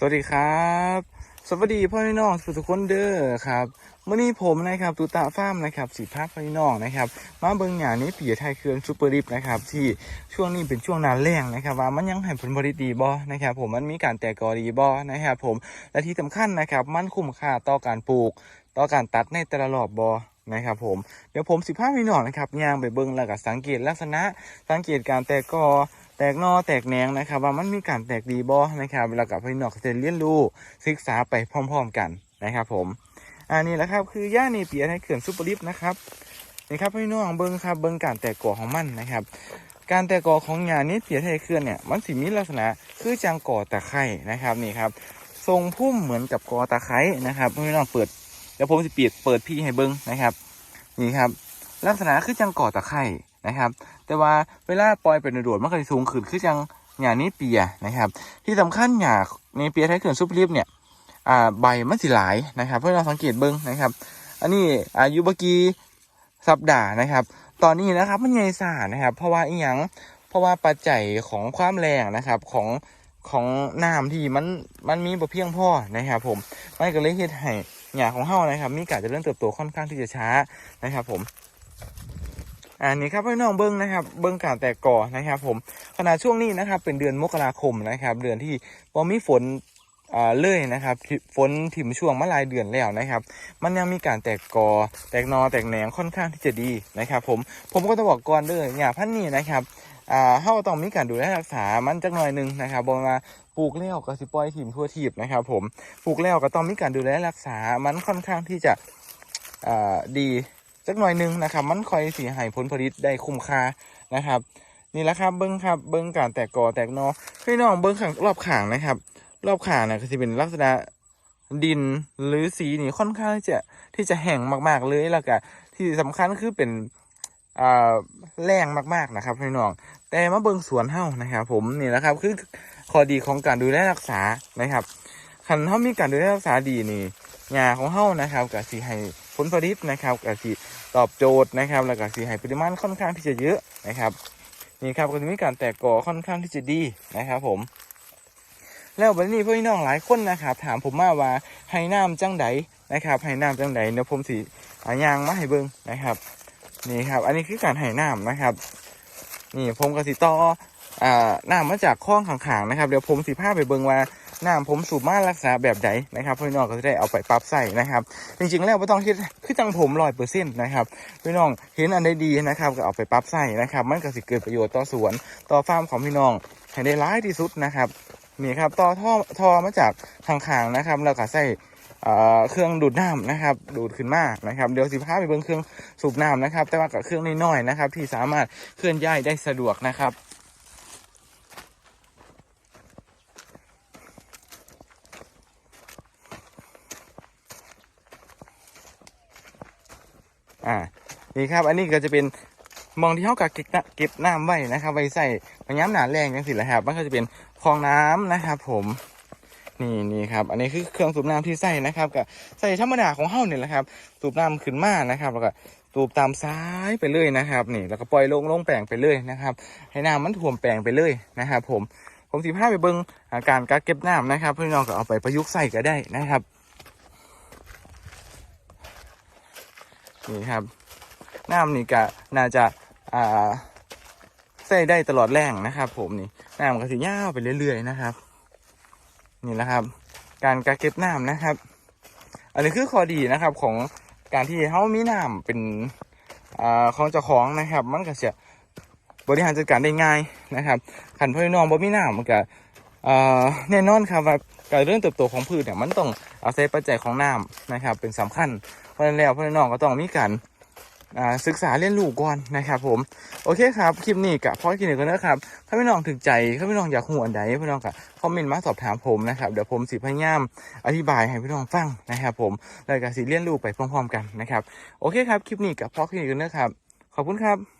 สวัสดีครับ สวัสดีพ่อพี่น้องทุกคนเด้อครับเมื่อนี้ผมนะครับตูตาฟ้ามนะครับสีภาพพ่อพี่น้องนะครับมาเบิ่งหยานี้ปีไทยเครืองซูเปอร์ริปนะครับที่ช่วงนี้เป็นช่วงนาแรงนะครับ ว่ามันยังให้ผลผลิตดีบ่นะครับ ผมมันมีการแตกกอดีบ่นะครับ ผมและที่สำคัญนะครับ มันคุ้มค่าต่อการปลูก ต่อการตัดในแต่ละรอบบ่นะครับผมเดี๋ยวผมสิภาพพี่น้องนะครับย่างไปเบิ่งแล้วก็สังเกตลักษณะสังเกตการแตกกอ แตกนอแตกแหนงนะครับ ว่ามันมีการแตกดีบ่นะครับแล้วกับพี่น้องก็จะเรียนรู้ศึกษาไปพร้อมๆกันนะครับ ผมอันนี้แหละครับคือย่าเนเปียไทยเขื่อนซุปเปอร์ลิฟนะครับนี่ครับพี่น้องเบิ้งครับเบิ้งการแตกกอของมันนะครับ การแตกกอของหญ้านี้เปียไทยเขื่อนเนี่ยมันสิมีลักษณะคือจังก่อตะไคร่นะครับนี่ครับทรงพุ่มเหมือนกับกอตะไคร่นะครับพี่น้องเปิดเดี๋ยวผมจะเปิดเปิดพี่ให้เบิ้งนะครับ นี่ครับ ลักษณะคือจังก่อตะไคร่ นะครับ แต่ว่าเวลาปล่อยเป็นโดดมันก็จะสูงขึ้นคือจังหญ้านี้เปียนะครับ ที่สำคัญหญ้าในเปียไทยเขื่อนซุปริฟเนี่ยอ่าใบมันสิหลายนะครับเพื่อเราสังเกตเบิ้งนะครับ อันนี้อายุบกีสัปดาห์นะครับ ตอนนี้นะครับมันใหญ่สานะครับ เพราะว่าอีหยังเพราะว่าปัจจัยของความแรงนะครับของของน้ำที่มันมันมีบ่เพียงพอนะครับผมมันก็เลยเฮ็ดให้หญ้าของเฮานะครับ มีการจะเริญเติบโตค่อนข้างที่จะช้านะครับผม อันนี้ครับพี่น้องเบิ้งนะครับ เบิ้งการแตกกอนะครับ ผมขณะช่วงนี้นะครับ เป็นเดือนมกราคมนะครับ เดือนที่พอมีฝนอ่าเลยนะครับฝนถิ่มช่วงมาหลายเดือนแล้วนะครับ มันยังมีการแตกกอ แตกนอแตกแหนงค่อนข้างที่จะดีนะครับ ผมผมก็ต้องบอกก่อนเด้ออย่าพันนี้นะครับอ่าเฮาต้องมีการดูแลรักษามันจักหน่อยหนึ่งนะครับบอกว่าปลูกแล้วก็สิปล่อยถิ่มทั่วทีบนะครับ ผมปลูกแล้วก็ต้องมีการดูแลรักษามันค่อนข้างที่จะอ่าดี จักหน่อยหนึงนะครับ มันคอยสีให้ผลผลิตได้คุ้มค่านะครับ นี่แหละครับเบิ้งครับเบิ้งการแตกกอแตกนอพี่น้องเบิ้งข้างรอบขางนะครับ รอบขางนะก็จะเป็นลักษณะดินหรือสีนี่ค่อนข้างที่จะที่จะแห้งมากๆเลยแล้วก็ที่สำคัญคือเป็นแรงมากๆนะครับพี่น้อง แต่มาเบิ้งสวนเฮ้านะครับ ผมนี่แหละครับคือข้อดีของการดูแลรักษานะครับคันเฮามีการดูแลรักษาดีนี่หญ้าของเฮานะครับก็สิให้ผลผลิตนะครับก็สิ ตอบโจทย์นะครับ แล้วก็สีให้ปริมาณค่อนข้างที่จะเยอะนะครับนี่ครับก็จะมีการแตกกอค่อนข้างที่จะดีนะครับผม แล้ววันนี้พี่น้องหลายคนนะครับ ถามผมมาว่าให้น้ำจังใดนะครับให้น้ำจังใดเดี๋ยวผมสีหายางมาให้เบิ้งนะครับ นี่ครับ อันนี้คือการให้น้ำนะครับ นี่ผมกับสีต่ออ่าน้ำมาจากคลองขางๆนะครับ เดี๋ยวผมสีผ้าไปเบิ้งว่า น้ำผมสูบมารักษาแบบใดนะครับพี่น้องก็จะได้เอาไปปรับใส่นะครับ จริงๆแล้วไม่ต้องคิดคือจังผมร้อยเปอร์เซ็นต์นะครับพี่น้องเห็นอันใดดีนะครับก็เอาไปปรับใส่นะครับ มันก็สิเกิดประโยชน์ต่อสวนต่อฟาร์มของพี่น้องให้ได้ร้ายที่สุดนะครับนี่ครับต่อท่อท่อมาจากทางขางนะครับแล้วก็ใส่เครื่องดูดน้ำนะครับ ดูดขึ้นมานะครับเดี๋ยวสิพาไปเบิ่งเครื่องสูบน้ำนะครับ แต่ว่ากับเครื่องน้อยๆนะครับ ที่สามารถเคลื่อนย้ายได้สะดวกนะครับ อ่า นี่ครับ อันนี้ก็จะเป็นมองที่เขากักเก็บน้ำไว้นะครับ ไว้ใส่พยายามหนาแรงจังสิแหละครับ มันก็จะเป็นคลองน้ำนะครับผม นี่นี่ครับ อันนี้คือเครื่องสูบน้ำที่ใส่นะครับกับใส่ธรรมดาของเฮ้าเนี่ยแหละครับ สูบน้ำขึ้นมานะครับ แล้วก็สูบตามซ้ายไปเลยนะครับ นี่ แล้วก็ปล่อยลงลงแปลงไปเลยนะครับ ให้น้ำมันท่วมแปลงไปเลยนะครับ ผม ผมสิพาไปเบิ้งการกักเก็บน้ำนะครับเพื่อนน้องก็เอาไปประยุกต์ใส่ก็ได้นะครับ นี่ครับน้ำนี่ก็น่าจะอ่าใส่ได้ตลอดแรงนะครับผมนี่น้ำก็สิยาวไปเรื่อยๆนะครับ นี่แหละครับ การกักเก็บน้ำนะครับ อันนี้คือข้อดีนะครับของการที่เขามีน้ำเป็นอ่าของเจ้าของนะครับ มันก็จะบริหารจัดการได้ง่ายนะครับขันพ่อน้องบ่มีน้ำมันก็อ่าแน่นอนครับว่าการเรื่องเติบโตของพืชเนี่ยมันต้องอาศัยปัจจัยของน้ำนะครับ เป็นสำคัญ ราะนั้นแล้วพ่อน้องก็ต้องมีการอ่าศึกษาเรียนรู้ก่อนนะครับผมโอเคครับคลิปนี้กับพ่อกินกันะครับถ้าพี่น้องถึงใจถ้าพี่น้องอยากหัวอันใดพี่น้องก็คอมเมนต์มาสอบถามผมนะครับเดี๋ยวผมสิพยายามอธิบายให้พี่น้องฟังนะครับผมแล้วก็สิเรียนรู้ไปพร้อมๆกันนะครับโอเคครับคลิปนี้กับพ่อกินกันนะครับขอบคุณครับ